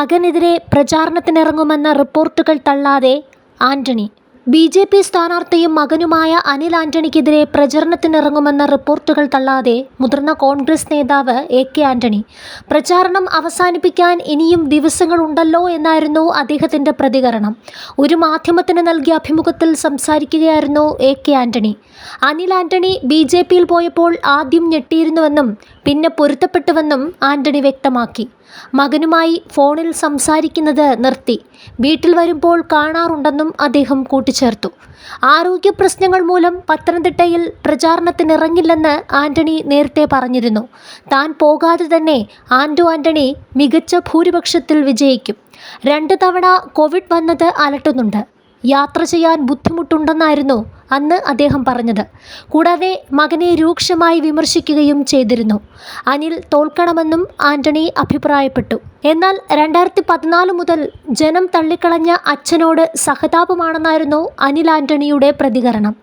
മകനെതിരെ പ്രചാരണത്തിനിറങ്ങുമെന്ന റിപ്പോർട്ടുകൾ തള്ളാതെ ആന്റണി ബി ജെ പി സ്ഥാനാർത്ഥിയും മകനുമായ അനിൽ ആന്റണിക്കെതിരെ പ്രചരണത്തിനിറങ്ങുമെന്ന റിപ്പോർട്ടുകൾ തള്ളാതെ മുതിർന്ന കോൺഗ്രസ് നേതാവ് എ കെ ആന്റണി. പ്രചാരണം അവസാനിപ്പിക്കാൻ ഇനിയും ദിവസങ്ങളുണ്ടല്ലോ എന്നായിരുന്നു അദ്ദേഹത്തിന്റെ പ്രതികരണം. ഒരു മാധ്യമത്തിന് നൽകിയ അഭിമുഖത്തിൽ സംസാരിക്കുകയായിരുന്നു A K Antony. Anil Antony B J പിയിൽ പോയപ്പോൾ ആദ്യം ഞെട്ടിയിരുന്നുവെന്നും പിന്നെ പൊരുത്തപ്പെട്ടുവെന്നും ആന്റണി വ്യക്തമാക്കി. മകനുമായി ഫോണിൽ സംസാരിക്കുന്നത് നിർത്തി. വീട്ടിൽ വരുമ്പോൾ കാണാറുണ്ടെന്നും അദ്ദേഹം കൂട്ടിച്ചേർത്തു. ആരോഗ്യ പ്രശ്നങ്ങൾ മൂലം പത്തനംതിട്ടയിൽ പ്രചാരണത്തിനിറങ്ങില്ലെന്ന് ആന്റണി നേരത്തെ പറഞ്ഞിരുന്നു. താൻ പോകാതെ തന്നെ ആന്റോ ആന്റണി മികച്ച ഭൂരിപക്ഷത്തിൽ വിജയിക്കും. രണ്ട് തവണ കോവിഡ് വന്നത് അലട്ടുന്നുണ്ട്. യാത്ര ചെയ്യാൻ ബുദ്ധിമുട്ടുണ്ടെന്നായിരുന്നു അന്ന് അദ്ദേഹം പറഞ്ഞത്. കൂടാതെ മകനെ രൂക്ഷമായി വിമർശിക്കുകയും ചെയ്തിരുന്നു. അനിൽ തോൽക്കണമെന്നും ആന്റണി അഭിപ്രായപ്പെട്ടു. എന്നാൽ രണ്ടായിരത്തി പതിനാല് മുതൽ ജനം തള്ളിക്കളഞ്ഞ അച്ഛനോട് സഹതാപമാണെന്നായിരുന്നു അനിൽ ആന്റണിയുടെ പ്രതികരണം.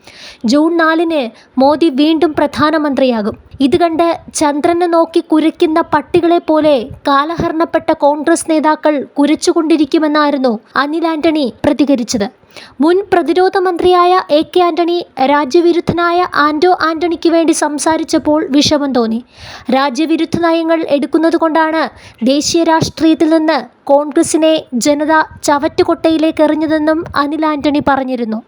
ജൂൺ നാലിന് മോദി വീണ്ടും പ്രധാനമന്ത്രിയാകും. ഇത് കണ്ട് ചന്ദ്രനെ നോക്കി കുരയ്ക്കുന്ന പട്ടികളെ പോലെ കാലഹരണപ്പെട്ട കോൺഗ്രസ് നേതാക്കൾ കുരച്ചുകൊണ്ടിരിക്കുമെന്നായിരുന്നു അനിൽ ആന്റണി പ്രതികരിച്ചത്. മുൻ പ്രതിരോധ മന്ത്രിയായ എ കെ ആന്റണി രാജ്യവിരുദ്ധനായ ആന്റോ ആന്റണിക്ക് വേണ്ടി സംസാരിച്ചപ്പോൾ വിഷമം തോന്നി. രാജ്യവിരുദ്ധ നയങ്ങൾ എടുക്കുന്നതുകൊണ്ടാണ് ദേശീയ രാഷ്ട്രീയത്തിൽ നിന്ന് കോൺഗ്രസിനെ ജനത ചവറ്റുകൊട്ടയിലേക്ക് എറിഞ്ഞതെന്നും അനിൽ ആന്റണി പറഞ്ഞിരുന്നു.